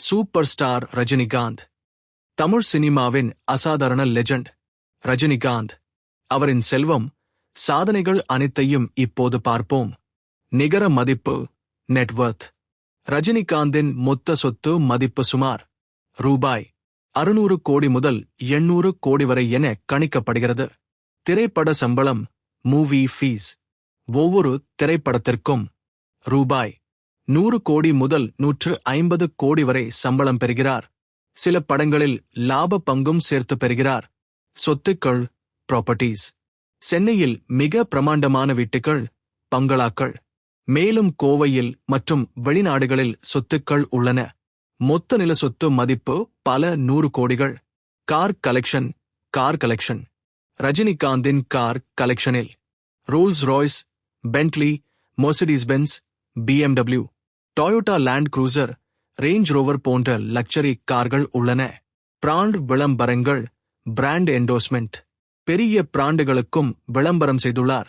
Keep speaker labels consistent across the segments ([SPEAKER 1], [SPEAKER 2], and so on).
[SPEAKER 1] Super star Rajinikanth. Tamil சினிமாவின் அசாதாரண legend Rajinikanth. அவரின் செல்வம் சாதனைகள் அனைத்தையும் இப்போது பார்ப்போம். நிகர மதிப்பு நெட்வொர்த் ரஜினிகாந்தின் மொத்த சொத்து மதிப்பு சுமார் ரூபாய் அறுநூறு கோடி முதல் எண்ணூறு கோடி வரை என கணிக்கப்படுகிறது. திரைப்பட சம்பளம் மூவி ஃபீஸ் ஒவ்வொரு திரைப்படத்திற்கும் ரூபாய் நூறு கோடி முதல் நூற்று ஐம்பது கோடி வரை சம்பளம் பெறுகிறார். சில படங்களில் லாப பங்கும் சேர்த்து பெறுகிறார். சொத்துக்கள் ப்ராப்பர்ட்டிஸ் சென்னையில் மிக பிரமாண்டமான வீட்டுகள் பங்களாக்கள். மேலும் கோவையில் மற்றும் வெளிநாடுகளில் சொத்துக்கள் உள்ளன. மொத்த நில சொத்து மதிப்பு பல நூறு கோடிகள். Car collection car collection. ரஜினிகாந்தின் car கலெக்ஷனில். Rolls Royce Bentley Mercedes Benz BMW Toyota Land Cruiser Range Rover போன்ற லக்ஸரி கார்கள் உள்ளன. பிராண்ட் விளம்பரங்கள் பிராண்ட் என்டோஸ்மெண்ட் பெரிய பிராண்டுகளுக்கும் விளம்பரம் செய்துள்ளார்.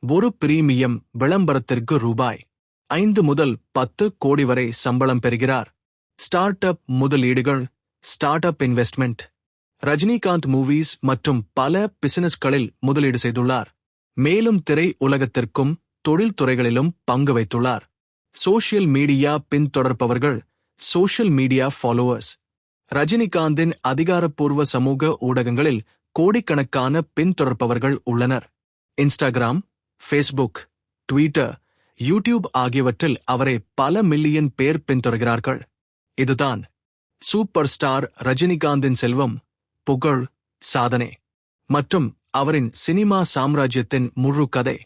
[SPEAKER 1] ஒரு பிரீமியம் விளம்பரத்திற்கு ரூபாய். ஐந்து முதல் பத்து கோடி வரை சம்பளம் பெறுகிறார். ஸ்டார்ட் அப் முதலீடுகள் start up investment Rajinikanth movies மற்றும் பல பிசினஸ்களில் முதலீடு செய்துள்ளார். மேலும் திரை உலகத்திற்கும் தொழில்துறைகளிலும் பங்கு வைத்துள்ளார். சோஷியல் மீடியா பின்தொடர்பவர்கள் சோஷியல் மீடியா ஃபாலோவர்ஸ். ரஜினிகாந்தின் அதிகாரப்பூர்வ சமூக ஊடகங்களில் கோடிக்கணக்கான பின்தொடர்பவர்கள் உள்ளனர். இன்ஸ்டாகிராம் ஃபேஸ்புக் ட்விட்டர் யூடியூப் ஆகியவற்றில் அவரை பல மில்லியன் பேர் பின்தொடர்கிறார்கள். இதுதான் சூப்பர் ஸ்டார் ரஜினிகாந்தின் செல்வம் புகழ் சாதனை. மற்றும் அவரின் சினிமா சாம்ராஜ்யத்தின் முழு கதை.